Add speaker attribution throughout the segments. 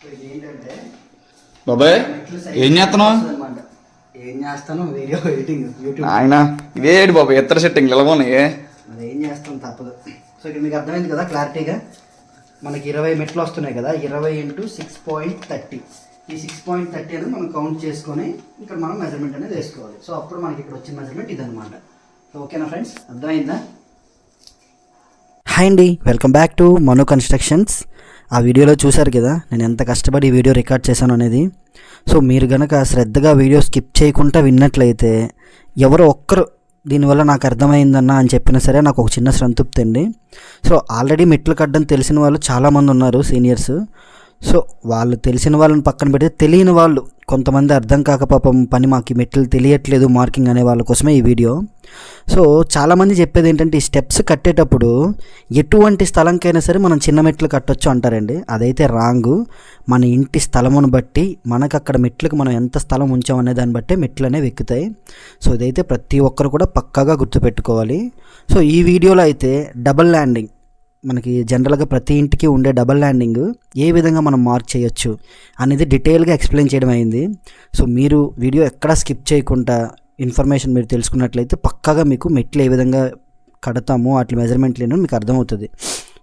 Speaker 1: So ఇది ఏంటంటే
Speaker 2: బాబాయ్ ఏం చేస్తున్నావు?
Speaker 1: ఏం చేస్తాను వీడియో ఎడిటింగ్ యూట్యూబ్
Speaker 2: ఆయన ఇదేంటి బాబాయ్ ఎత్తర సెట్టింగ్ ఇలా ఉన్నాయి?
Speaker 1: మరి ఏం చేస్తాం తప్పదు. సో ఇక్కడ మీకు అర్థమైంది కదా క్లారిటీగా? మనకి ఇరవై మెట్లు వస్తున్నాయి కదా ఇరవై ఇంటూ సిక్స్ పాయింట్ థర్టీ ఈ సిక్స్ పాయింట్ థర్టీ అనేది మనం కౌంట్ చేసుకొని ఇక్కడ మనం మెజర్మెంట్ అనేది వేసుకోవాలి. సో అప్పుడు మనకి ఇక్కడ వచ్చిన మెజర్మెంట్ ఇదనమాట సో ఓకేనా ఫ్రెండ్స్ అర్థమైందా? హాయ్ అండి welcome back to Manu constructions ఆ వీడియోలో చూశారు కదా నేను ఎంత కష్టపడి వీడియో రికార్డ్ చేశాను అనేది. సో మీరు గనక శ్రద్ధగా వీడియో స్కిప్ చేయకుండా విన్నట్లయితే ఎవరో ఒక్కరు దీనివల్ల నాకు అర్థమైందన్న అని చెప్పినా సరే నాకు ఒక చిన్న సంతృప్తి అండి సో ఆల్రెడీ మెట్లు కట్టడం తెలిసిన వాళ్ళు చాలామంది ఉన్నారు సీనియర్స్. సో వాళ్ళు తెలిసిన వాళ్ళని పక్కన పెడితే తెలియని వాళ్ళు కొంతమంది అర్థం కాక పాపం పని మాకు మెట్లు తెలియట్లేదు మార్కింగ్ అనే వాళ్ళ కోసమే ఈ వీడియో. సో చాలామంది చెప్పేది ఏంటంటే ఈ స్టెప్స్ కట్టేటప్పుడు ఎటువంటి స్థలంకైనా సరే మనం చిన్న మెట్లు కట్టొచ్చు అంటారండి. అదైతే రాంగు. మన ఇంటి స్థలమును బట్టి మనకు అక్కడ మెట్లకు మనం ఎంత స్థలం ఉంచామనే దాన్ని బట్టే మెట్లు అనేవి ఎక్కుతాయి సో ఇదైతే ప్రతి ఒక్కరు కూడా పక్కాగా గుర్తుపెట్టుకోవాలి. సో ఈ వీడియోలో అయితే డబుల్ ల్యాండింగ్. మనకి జనరల్గా ప్రతి ఇంటికి ఉండే డబల్ ల్యాండింగ్ ఏ విధంగా మనం మార్క్ చేయొచ్చు అనేది డీటెయిల్గా ఎక్స్ప్లెయిన్ చేయడం అయింది. సో మీరు వీడియో ఎక్కడ స్కిప్ చేయకుండా ఇన్ఫర్మేషన్ మీరు తెలుసుకున్నట్లయితే పక్కాగా మీకు మెట్లు ఏ విధంగా కడతామో వాటి మెజర్మెంట్లు ఏంటో మీకు అర్థమవుతుంది.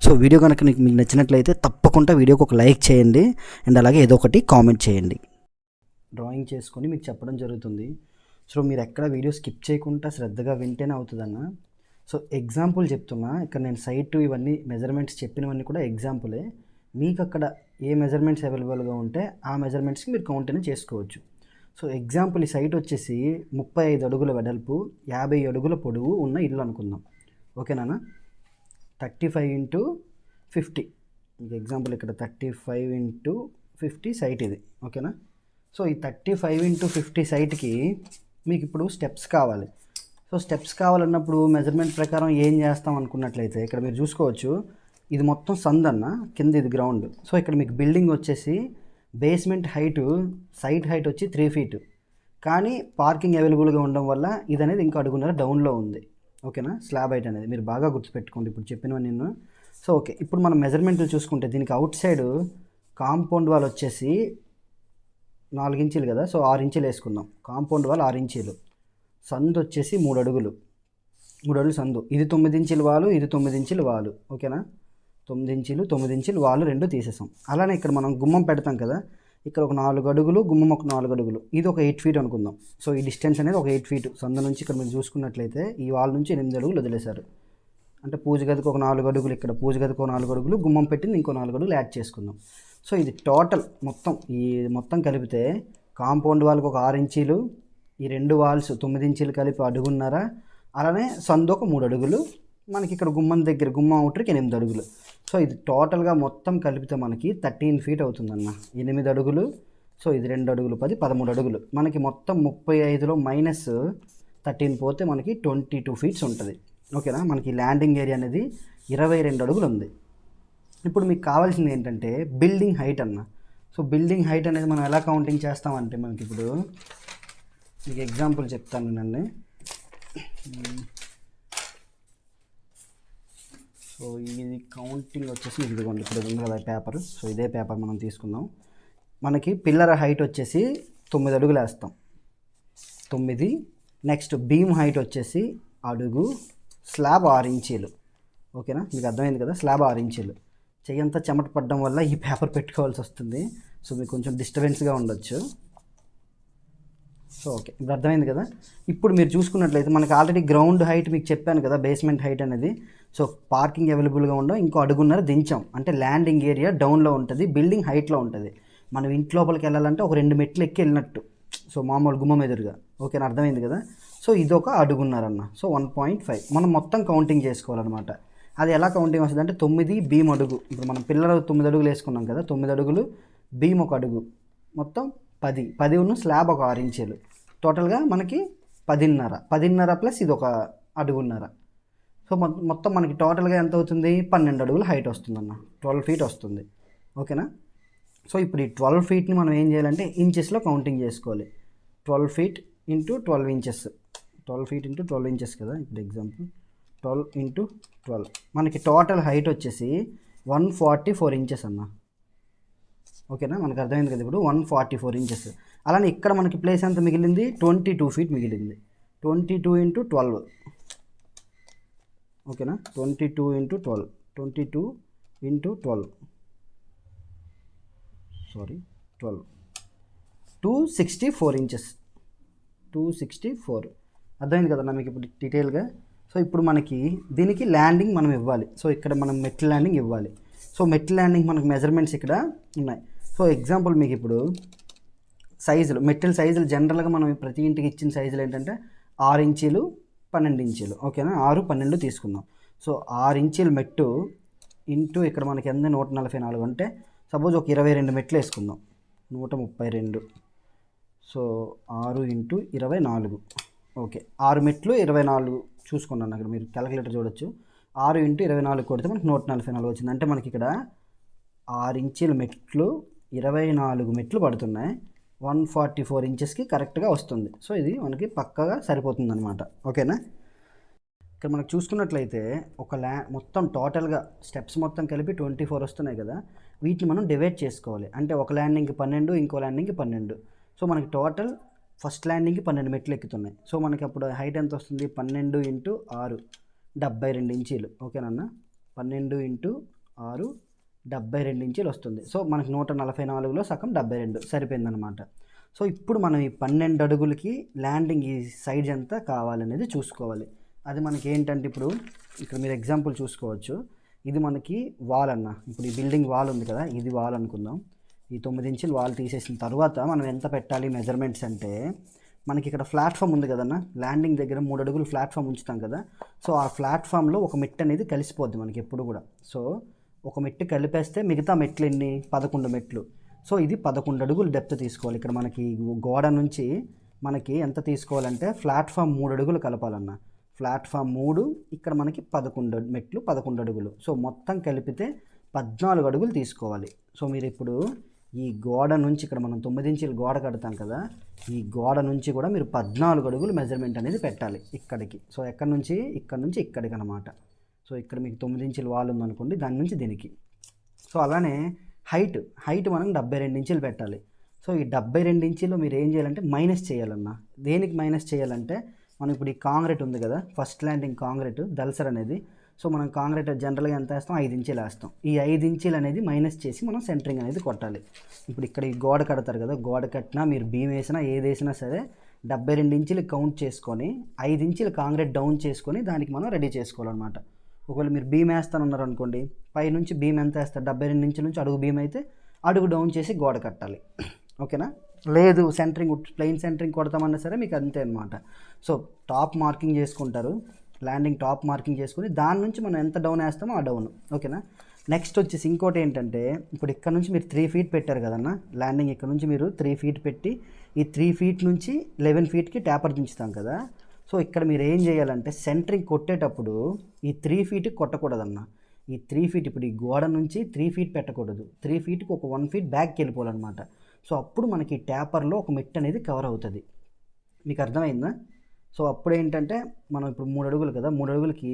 Speaker 1: సో వీడియో కనుక మీకు మీకు నచ్చినట్లయితే తప్పకుండా వీడియోకి ఒక లైక్ చేయండి అండ్ అలాగే ఏదో ఒకటి కామెంట్ చేయండి. డ్రాయింగ్ చేసుకొని మీకు చెప్పడం జరుగుతుంది. సో మీరు ఎక్కడ వీడియో స్కిప్ చేయకుండా శ్రద్ధగా వింటేనే అవుతుందన్న. సో ఎగ్జాంపుల్ చెప్తున్నా ఇక్కడ నేను సైట్ ఇవన్నీ మెజర్మెంట్స్ చెప్పినవన్నీ కూడా ఎగ్జాంపులే. మీకు అక్కడ ఏ మెజర్మెంట్స్ అవైలబుల్గా ఉంటే ఆ మెజర్మెంట్స్కి మీరు కౌంట్ చేసుకోవచ్చు. సో ఎగ్జాంపుల్ ఈ సైట్ వచ్చేసి ముప్పై ఐదు అడుగుల వెడల్పు యాభై అడుగుల పొడవు ఉన్న ఇల్లు అనుకుందాం. ఓకేనా థర్టీ ఫైవ్ ఇంటూ ఫిఫ్టీ. మీకు ఎగ్జాంపుల్ ఇక్కడ thirty five into fifty site ఇది. ఓకేనా? సో ఈ థర్టీ ఫైవ్ ఇంటూ ఫిఫ్టీ సైట్కి మీకు ఇప్పుడు స్టెప్స్ కావాలి. సో స్టెప్స్ కావాలన్నప్పుడు మెజర్మెంట్ ప్రకారం ఏం చేస్తాం అనుకున్నట్లయితే ఇక్కడ మీరు చూసుకోవచ్చు ఇది మొత్తం సందన్న కింద ఇది గ్రౌండ్. సో ఇక్కడ మీకు బిల్డింగ్ వచ్చేసి బేస్మెంట్ హైట్ సైట్ హైట్ వచ్చి త్రీ ఫీట్. కానీ పార్కింగ్ అవైలబుల్గా ఉండడం వల్ల ఇది అనేది ఇంకా అడుగున్నర డౌన్లో ఉంది. ఓకేనా? స్లాబ్ హైట్ అనేది. మీరు బాగా గుర్తుపెట్టుకోండి. ఇప్పుడు చెప్పినవి నేను. So okay. ఇప్పుడు మనం మెజర్మెంట్లు చూసుకుంటే దీనికి అవుట్ సైడ్ కాంపౌండ్ వాల్ వచ్చేసి నాలుగు ఇంచీలు కదా? సో ఆరు ఇంచీలు వేసుకుందాం కాంపౌండ్ వాల్ ఆరు ఇంచీలు సందు వచ్చేసి మూడు అడుగులు మూడు అడుగులు సందు. ఇది తొమ్మిది ఇంచులు వాలు ఇది తొమ్మిది ఇంచులు వాలు. ఓకేనా? తొమ్మిది ఇంచులు తొమ్మిది ఇంచులు వాలు రెండు తీసేసాం. అలానే ఇక్కడ మనం గుమ్మం పెడతాం కదా ఇక్కడ ఒక నాలుగు అడుగులు గుమ్మం ఒక నాలుగు అడుగులు ఇది ఒక ఎయిట్ ఫీట్ అనుకుందాం. సో ఈ డిస్టెన్స్ అనేది ఒక ఎయిట్ ఫీట్. సందు నుంచి ఇక్కడ మీరు చూసుకున్నట్లయితే ఈ వాల్ నుంచి ఎనిమిది అడుగులు వదిలేశారు. అంటే పూజ గదికి ఒక నాలుగు అడుగులు ఇక్కడ పూజ గదికి ఒక నాలుగు అడుగులు గుమ్మం పెట్టింది ఇంకో నాలుగు అడుగులు యాడ్ చేసుకుందాం. సో ఇది టోటల్ మొత్తం ఈ మొత్తం కలిపితే కాంపౌండ్ వాళ్ళకి ఒక ఆరు ఇంచీలు ఈ రెండు వాల్స్ తొమ్మిది ఇంచులు కలిపి అడుగున్నర. అలానే సందు ఒక మూడు అడుగులు మనకి ఇక్కడ గుమ్మం దగ్గర గుమ్మం అవుటర్కి ఎనిమిది అడుగులు. సో ఇది టోటల్గా మొత్తం కలిపితే మనకి థర్టీన్ ఫీట్ అవుతుందన్న. ఎనిమిది అడుగులు. సో ఇది రెండు అడుగులు పది పదమూడు అడుగులు. మనకి మొత్తం ముప్పై ఐదులో మైనస్ థర్టీన్ పోతే మనకి ట్వంటీ టూ ఫీట్స్ ఉంటుంది. ఓకేనా? మనకి ల్యాండింగ్ ఏరియా అనేది ఇరవై రెండు అడుగులు ఉంది. ఇప్పుడు మీకు కావాల్సింది ఏంటంటే బిల్డింగ్ హైట్ అన్న. సో బిల్డింగ్ హైట్ అనేది మనం ఎలా కౌంటింగ్ చేస్తామంటే మనకి ఇప్పుడు మీకు ఎగ్జాంపుల్ చెప్తాను నన్ను. సో ఇది కౌంటింగ్ వచ్చేసి మీకు ఇదిగోండి ఇప్పుడు ఉంది కదా పేపర్. సో ఇదే పేపర్ మనం తీసుకుందాం. మనకి పిల్లర హైట్ వచ్చేసి తొమ్మిది అడుగులు వేస్తాం. తొమ్మిది నెక్స్ట్ బీమ్ హైట్ వచ్చేసి అడుగు స్లాబ్ ఆరు ఇంచీలు. ఓకేనా? మీకు అర్థమైంది కదా? స్లాబ్ ఆరు ఇంచీలు. చెయ్యంతా చెమట పడడం వల్ల ఈ పేపర్ పెట్టుకోవాల్సి వస్తుంది. సో మీకు కొంచెం డిస్టర్బెన్స్గా ఉండొచ్చు. సో ఓకే ఇప్పుడు అర్థమైంది కదా? ఇప్పుడు మీరు చూసుకున్నట్లయితే మనకి ఆల్రెడీ గ్రౌండ్ హైట్ మీకు చెప్పాను కదా బేస్మెంట్ హైట్ అనేది. సో పార్కింగ్ అవైలబుల్గా ఉండవు. ఇంకో అడుగున్నర దించాం. అంటే ల్యాండింగ్ ఏరియా డౌన్లో ఉంటుంది బిల్డింగ్ హైట్లో ఉంటుంది. మనం ఇంటి లోపలికి వెళ్ళాలంటే ఒక రెండు మెట్లు ఎక్కి వెళ్ళినట్టు. సో మామూలు గుమ్మం ఎదురుగా. ఓకేనా అర్థమైంది కదా? సో ఇదొక అడుగున్నారన్న సో వన్ పాయింట్ ఫైవ్ మనం మొత్తం కౌంటింగ్ చేసుకోవాలన్నమాట. అది ఎలా కౌంటింగ్ వస్తుంది అంటే తొమ్మిది బీమ్ అడుగు. ఇప్పుడు మనం పిల్లలు తొమ్మిది అడుగులు వేసుకున్నాం కదా తొమ్మిది అడుగులు బీమ్ ఒక అడుగు. మొత్తం పది. పది ఉన్న స్లాబ్ ఒక ఆరు ఇంచీలు. టోటల్గా మనకి పదిన్నర. పదిన్నర ప్లస్ ఇది ఒక అడుగున్నర. సో మొత్తం మనకి టోటల్గా ఎంత అవుతుంది పన్నెండు అడుగులు హైట్ వస్తుందన్న. ట్వెల్వ్ ఫీట్ వస్తుంది. ఓకేనా? సో ఇప్పుడు ఈ ట్వెల్వ్ ఫీట్ని మనం ఏం చేయాలంటే ఇంచెస్లో కౌంటింగ్ చేసుకోవాలి. Twelve feet into twelve inches. Twelve feet into twelve inches కదా ఇప్పుడు ఎగ్జాంపుల్. Twelve into twelve. మనకి టోటల్ హైట్ వచ్చేసి వన్ ఫార్టీ ఫోర్ ఇంచెస్ అన్న. ఓకేనా? మనకు అర్థమైంది కదా ఇప్పుడు? One forty four inches. అలానే ఇక్కడ మనకి ప్లేస్ ఎంత మిగిలింది? ట్వంటీ టూ ఫీట్ మిగిలింది. ట్వంటీ టూ ఇంటూ ట్వెల్వ్ ఓకేనా twenty two into twelve twenty two into twelve sorry twelve two sixty four inches two sixty four అర్థమైంది కదా మీకు ఇప్పుడు డీటెయిల్గా సో ఇప్పుడు మనకి దీనికి ల్యాండింగ్ మనం ఇవ్వాలి. సో ఇక్కడ మనం మెట్ల ల్యాండింగ్ ఇవ్వాలి. సో మెట్ల ల్యాండింగ్ మనకు మెజర్మెంట్స్ ఇక్కడ ఉన్నాయి. సో ఎగ్జాంపుల్ మీకు ఇప్పుడు సైజులు మెటీరియల్ సైజులు జనరల్గా మనం ప్రతి ఇంటికి ఇచ్చిన సైజులు ఏంటంటే ఆరు ఇంచీలు పన్నెండు ఇంచీలు. ఓకేనా? ఆరు పన్నెండు తీసుకుందాం. సో ఆరు ఇంచీల మెట్టు ఇంటూ ఇక్కడ మనకి ఎంత? నూట నలభై నాలుగు అంటే సపోజ్ ఒక ఇరవై రెండు మెట్లు వేసుకుందాం. నూట ముప్పై రెండు. సో ఆరు ఇంటూ ఇరవై నాలుగు. ఓకే. ఆరు మెట్లు ఇరవై నాలుగు చూసుకున్నాను అక్కడ మీరు క్యాలిక్యులేటర్ చూడొచ్చు. ఆరు ఇంటూ ఇరవై నాలుగు కొడితే మనకి నూట నలభై నాలుగు వచ్చింది. అంటే మనకి ఇక్కడ ఆరు ఇంచీల మెట్లు ఇరవై నాలుగు మెట్లు పడుతున్నాయి. వన్ ఫార్టీ ఫోర్ ఇంచెస్కి కరెక్ట్గా వస్తుంది. సో ఇది మనకి పక్కగా సరిపోతుంది అనమాట ఓకేనా? ఇక్కడ మనకు చూసుకున్నట్లయితే ఒక ల్యా మొత్తం టోటల్గా స్టెప్స్ మొత్తం కలిపి ట్వంటీ ఫోర్ వస్తున్నాయి కదా. వీటిని మనం డివైడ్ చేసుకోవాలి. అంటే ఒక ల్యాండింగ్కి పన్నెండు ఇంకో ల్యాండింగ్కి పన్నెండు. సో మనకి టోటల్ ఫస్ట్ ల్యాండింగ్కి పన్నెండు మెట్లు ఎక్కుతున్నాయి. సో మనకి అప్పుడు హైట్ ఎంత వస్తుంది? పన్నెండు ఇంటూ ఆరు. డెబ్బై రెండు ఇంచీలు. ఓకేనన్నా పన్నెండు ఇంటూ ఆరు డెబ్బై రెండు నుంచి వస్తుంది. సో మనకి నూట నలభై నాలుగులో సగం డెబ్బై రెండు సరిపోయిందనమాట సో ఇప్పుడు మనం ఈ పన్నెండు అడుగులకి ల్యాండింగ్ ఈ సైజ్ ఎంత కావాలనేది చూసుకోవాలి. అది మనకి ఏంటంటే ఇప్పుడు ఇక్కడ మీరు ఎగ్జాంపుల్ చూసుకోవచ్చు. ఇది మనకి వాల్ అన్న. ఇప్పుడు ఈ బిల్డింగ్ వాల్ ఉంది కదా ఇది వాల్ అనుకుందాం. ఈ తొమ్మిది ఇంచులు వాల్ తీసేసిన తర్వాత మనం ఎంత పెట్టాలి మెజర్మెంట్స్ అంటే మనకి ఇక్కడ ప్లాట్ఫామ్ ఉంది కదన్న ల్యాండింగ్ దగ్గర మూడు అడుగులు ప్లాట్ఫామ్ ఉంచుతాం కదా. సో ఆ ప్లాట్ఫామ్లో ఒక మిట్ అనేది కలిసిపోద్ది మనకి ఎప్పుడు కూడా. సో ఒక మెట్టు కలిపేస్తే మిగతా మెట్లు ఎన్ని పదకొండు మెట్లు. సో ఇది పదకొండు అడుగులు డెప్త్ తీసుకోవాలి. ఇక్కడ మనకి గోడ నుంచి మనకి ఎంత తీసుకోవాలంటే ప్లాట్ఫామ్ మూడు అడుగులు కలపాలన్న. ప్లాట్ఫామ్ మూడు ఇక్కడ మనకి పదకొండు మెట్లు పదకొండు అడుగులు. సో మొత్తం కలిపితే పద్నాలుగు అడుగులు తీసుకోవాలి. సో మీరు ఇప్పుడు ఈ గోడ నుంచి ఇక్కడ మనం తొమ్మిది ఇంచుల గోడ కడతాం కదా ఈ గోడ నుంచి కూడా మీరు పద్నాలుగు అడుగులు మెజర్మెంట్ అనేది పెట్టాలి ఇక్కడికి. సో ఎక్కడి నుంచి? ఇక్కడ నుంచి ఇక్కడికి అనమాట సో ఇక్కడ మీకు తొమ్మిది ఇంచులు వాల్ ఉందనుకోండి దాని నుంచి దీనికి. సో అలానే హైట్ హైట్ మనం డెబ్బై రెండు ఇంచులు పెట్టాలి. సో ఈ డెబ్బై రెండు ఇంచులు మీరు ఏం చేయాలంటే మైనస్ చేయాలన్నా. దేనికి మైనస్ చేయాలంటే మనం ఇప్పుడు ఈ కాంక్రీట్ ఉంది కదా ఫస్ట్ ల్యాండింగ్ కాంక్రీట్ దల్సర్ అనేది. సో మనం కాంక్రీట్ జనరల్గా ఎంత వేస్తాం? ఐదు ఇంచీలు వేస్తాం. ఈ ఐదు ఇంచీలు అనేది మైనస్ చేసి మనం సెంటరింగ్ అనేది కొట్టాలి. ఇప్పుడు ఇక్కడ ఈ గోడ కడతారు కదా గోడ కట్టినా మీరు బీమ్ వేసినా ఏది వేసినా సరే డెబ్బై రెండు ఇంచులు కౌంట్ చేసుకొని ఐదు ఇంచులు కాంక్రీట్ డౌన్ చేసుకొని దానికి మనం రెడీ చేసుకోవాలన్నమాట. ఒకవేళ మీరు బీమ్ వేస్తానన్నారు అనుకోండి పై నుంచి బీమ్ ఎంత వేస్తారు? డెబ్బై రెండు నుంచి నుంచి అడుగు బీమ్ అయితే అడుగు డౌన్ చేసి గోడ కట్టాలి. ఓకేనా? లేదు సెంటరింగ్ ప్లెయిన్ సెంటరింగ్ కొడతామన్నా సరే మీకు అంతే అనమాట సో టాప్ మార్కింగ్ చేసుకుంటారు. ల్యాండింగ్ టాప్ మార్కింగ్ చేసుకుని దాని నుంచి మనం ఎంత డౌన్ వేస్తామో ఆ డౌన్ ఓకేనా? నెక్స్ట్ వచ్చేసి ఇంకోటి ఏంటంటే ఇప్పుడు ఇక్కడ నుంచి మీరు త్రీ ఫీట్ పెట్టారు కదన్న ల్యాండింగ్ ఇక్కడ నుంచి మీరు త్రీ ఫీట్ పెట్టి ఈ త్రీ ఫీట్ నుంచి లెవెన్ ఫీట్కి ట్యాపర్ దించుతాం కదా. సో ఇక్కడ మీరు ఏం చేయాలంటే సెంటరింగ్ కొట్టేటప్పుడు ఈ త్రీ ఫీట్ కొట్టకూడదన్న. ఈ త్రీ ఫీట్ ఇప్పుడు ఈ గోడ నుంచి త్రీ ఫీట్ పెట్టకూడదు. త్రీ ఫీట్కి ఒక వన్ ఫీట్ బ్యాక్కి వెళ్ళిపోవాలన్నమాట. సో అప్పుడు మనకి ట్యాపర్లో ఒక మెట్ అనేది కవర్ అవుతుంది. మీకు అర్థమైందా? సో అప్పుడు ఏంటంటే మనం ఇప్పుడు మూడు అడుగులు కదా మూడు అడుగులకి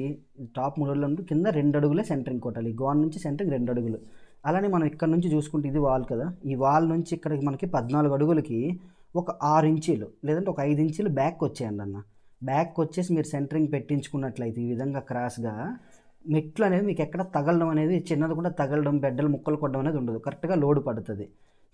Speaker 1: టాప్ మూడు అడుగులు కింద రెండు అడుగులే సెంటరింగ్ కొట్టాలి. గోడ నుంచి సెంటరింగ్ రెండు అడుగులు. అలానే మనం ఇక్కడ నుంచి చూసుకుంటే ఇది వాల్ కదా. ఈ వాల్ నుంచి ఇక్కడికి మనకి పద్నాలుగు అడుగులకి ఒక ఆరు ఇంచీలు లేదంటే ఒక ఐదు ఇంచీలు బ్యాక్ వచ్చేయండి అన్న. బ్యాక్ వచ్చేసి మీరు సెంటరింగ్ పెట్టించుకున్నట్లయితే ఈ విధంగా క్రాస్గా మెట్లు అనేది మీకు ఎక్కడ తగలడం అనేది చిన్నది కూడా తగలడం బెడ్డలు ముక్కలు కొట్టడం అనేది ఉండదు. కరెక్ట్గా లోడ్ పడుతుంది.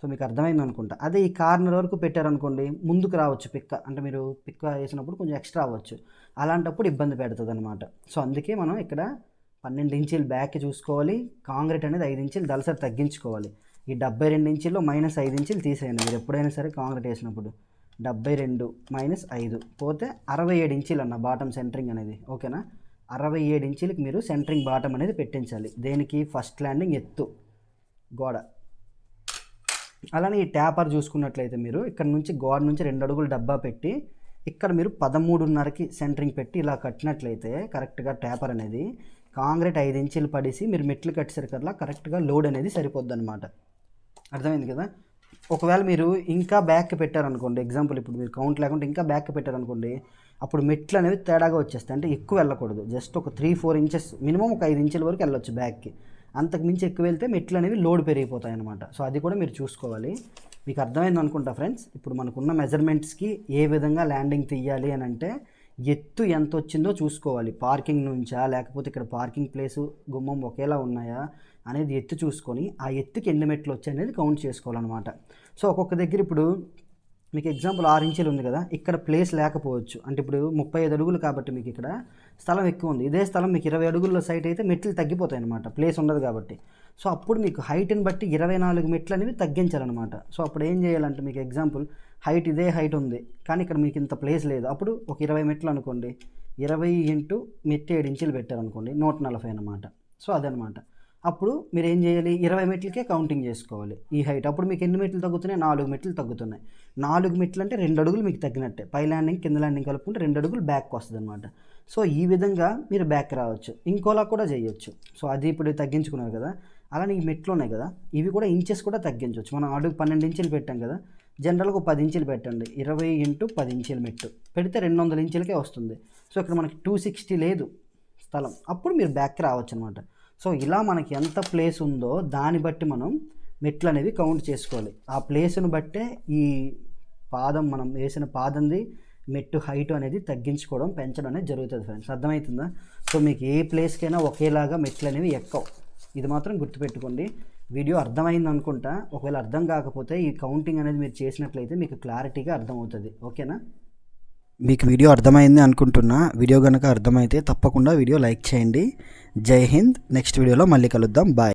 Speaker 1: సో మీకు అర్థమైంది అనుకుంటా. అదే ఈ కార్నర్ వరకు పెట్టారనుకోండి ముందుకు రావచ్చు పిక్క. అంటే మీరు పిక్క వేసినప్పుడు కొంచెం ఎక్స్ట్రా అవ్వచ్చు. అలాంటప్పుడు ఇబ్బంది పెడుతుంది అనమాట సో అందుకే మనం ఇక్కడ పన్నెండు ఇంచీలు బ్యాక్ చూసుకోవాలి. కాంక్రీట్ అనేది ఐదు ఇంచీలు దలసరి తగ్గించుకోవాలి. ఈ డెబ్బై రెండు ఇంచీల్లో మైనస్ ఐదు ఇంచీలు తీసేయండి. మీరు ఎప్పుడైనా సరే కాంక్రీట్ వేసినప్పుడు. డెబ్బై రెండు మైనస్ ఐదు పోతే అరవై ఏడు ఇంచీలు అన్న బాటమ్ సెంటరింగ్ అనేది ఓకేనా? అరవై ఏడు ఇంచీలకి మీరు సెంటరింగ్ బాటమ్ అనేది పెట్టించాలి. దేనికి? ఫస్ట్ ల్యాండింగ్ ఎత్తు గోడ. అలానే ఈ ట్యాపర్ చూసుకున్నట్లయితే మీరు ఇక్కడ నుంచి గోడ నుంచి రెండు అడుగులు డబ్బా పెట్టి ఇక్కడ మీరు పదమూడున్నరకి సెంటరింగ్ పెట్టి ఇలా కట్టినట్లయితే కరెక్ట్గా ట్యాపర్ అనేది కాంక్రీట్ ఐదు ఇంచులు పడేసి మీరు మెట్లు కట్టేసరికల్లా కరెక్ట్గా లోడ్ అనేది సరిపోద్ది అనమాట అర్థమైంది కదా? ఒకవేళ మీరు ఇంకా బ్యాక్ పెట్టారనుకోండి ఎగ్జాంపుల్ ఇప్పుడు మీరు కౌంట్ లేకుండా ఇంకా బ్యాక్ పెట్టారనుకోండి అప్పుడు మెట్లు అనేవి తేడాగా వచ్చేస్తాయి. అంటే ఎక్కువ వెళ్ళకూడదు. జస్ట్ ఒక త్రీ ఫోర్ ఇంచెస్ మినిమం ఒక ఐదు ఇంచుల వరకు వెళ్ళొచ్చు బ్యాక్కి అంతకు మించి ఎక్కువ వెళ్తే మెట్లు అనేవి లోడ్ పెరిగిపోతాయి అనమాట సో అది కూడా మీరు చూసుకోవాలి. మీకు అర్థమైంది అనుకుంటా ఫ్రెండ్స్ ఇప్పుడు మనకున్న మెజర్మెంట్స్కి ఏ విధంగా ల్యాండింగ్ తీయాలి అని అంటే ఎత్తు ఎంత వచ్చిందో చూసుకోవాలి. పార్కింగ్ నుంచా లేకపోతే ఇక్కడ పార్కింగ్ ప్లేసు గుమ్మం ఒకేలా ఉన్నాయా? అనేది ఎత్తు చూసుకొని ఆ ఎత్తుకి ఎన్ని మెట్లు వచ్చాయి అనేది కౌంట్ చేసుకోవాలన్నమాట. సో ఒక్కొక్క దగ్గర ఇప్పుడు మీకు ఎగ్జాంపుల్ ఆరు ఇంచులు ఉంది కదా ఇక్కడ ప్లేస్ లేకపోవచ్చు. అంటే ఇప్పుడు ముప్పై ఐదు అడుగులు కాబట్టి మీకు ఇక్కడ స్థలం ఎక్కువ ఉంది. ఇదే స్థలం మీకు ఇరవై అడుగుల సైట్ అయితే మెట్లు తగ్గిపోతాయి అనమాట ప్లేస్ ఉండదు కాబట్టి. సో అప్పుడు మీకు హైట్ని బట్టి ఇరవై నాలుగు మెట్లు అనేవి తగ్గించాలన్నమాట. సో అప్పుడు ఏం చేయాలంటే మీకు ఎగ్జాంపుల్ హైట్ ఇదే హైట్ ఉంది. కానీ ఇక్కడ మీకు ఇంత ప్లేస్ లేదు. అప్పుడు ఒక ఇరవై మెట్లు అనుకోండి. ఇరవై ఇంటూ మెట్టి ఏడు ఇంచులు పెట్టారనుకోండి. నూట నలభై అనమాట సో అదనమాట అప్పుడు మీరు ఏం చేయాలి? ఇరవై మెట్లకే కౌంటింగ్ చేసుకోవాలి. ఈ హైట్ అప్పుడు మీకు ఎన్ని మెట్లు తగ్గుతున్నాయి? నాలుగు మెట్లు తగ్గుతున్నాయి. నాలుగు మెట్లు అంటే రెండు అడుగులు మీకు తగ్గినట్టే. పై ల్యాండింగ్ కింద ల్యాండింగ్ కలుపుకుంటే రెండు అడుగులు బ్యాక్ వస్తుంది అనమాట సో ఈ విధంగా మీరు బ్యాక్ రావచ్చు. ఇంకోలా కూడా చేయొచ్చు. సో అది ఇప్పుడు తగ్గించుకున్నారు కదా. అలానే ఈ మెట్లు ఉన్నాయి కదా. ఇవి కూడా ఇంచెస్ కూడా తగ్గించవచ్చు మనం అడుగు పన్నెండు ఇంచులు పెట్టాం కదా. జనరల్గా ఒక పది ఇంచులు పెట్టండి. ఇరవై ఇంటూ పది ఇంచుల మెట్టు. పెడితే రెండు వందల ఇంచులకే వస్తుంది. సో ఇక్కడ మనకి టూ సిక్స్టీ లేదు స్థలం. అప్పుడు మీరు బ్యాక్ రావచ్చు అనమాట సో ఇలా మనకి ఎంత ప్లేస్ ఉందో దాన్ని బట్టి మనం మెట్లు అనేవి కౌంట్ చేసుకోవాలి. ఆ ప్లేస్ను బట్టే ఈ పాదం మనం వేసిన పాదంది మెట్టు హైట్ అనేది తగ్గించుకోవడం పెంచడం అనేది జరుగుతుంది ఫ్రెండ్స్ అర్థమవుతుందా? సో మీకు ఏ ప్లేస్కైనా ఒకేలాగా మెట్లు అనేవి ఎక్కవు. ఇది మాత్రం గుర్తుపెట్టుకోండి. వీడియో అర్థమైంది అనుకుంటా. ఒకవేళ అర్థం కాకపోతే ఈ కౌంటింగ్ అనేది మీరు చేసినట్లయితే మీకు క్లారిటీగా అర్థమవుతుంది. ఓకేనా? మీకు వీడియో అర్థమైంది అనుకుంటున్నా వీడియో కనుక అర్థమైతే తప్పకుండా వీడియో లైక్ చేయండి. జై హింద్ నెక్స్ట్ వీడియోలో మళ్ళీ కలుద్దాం. బాయ్.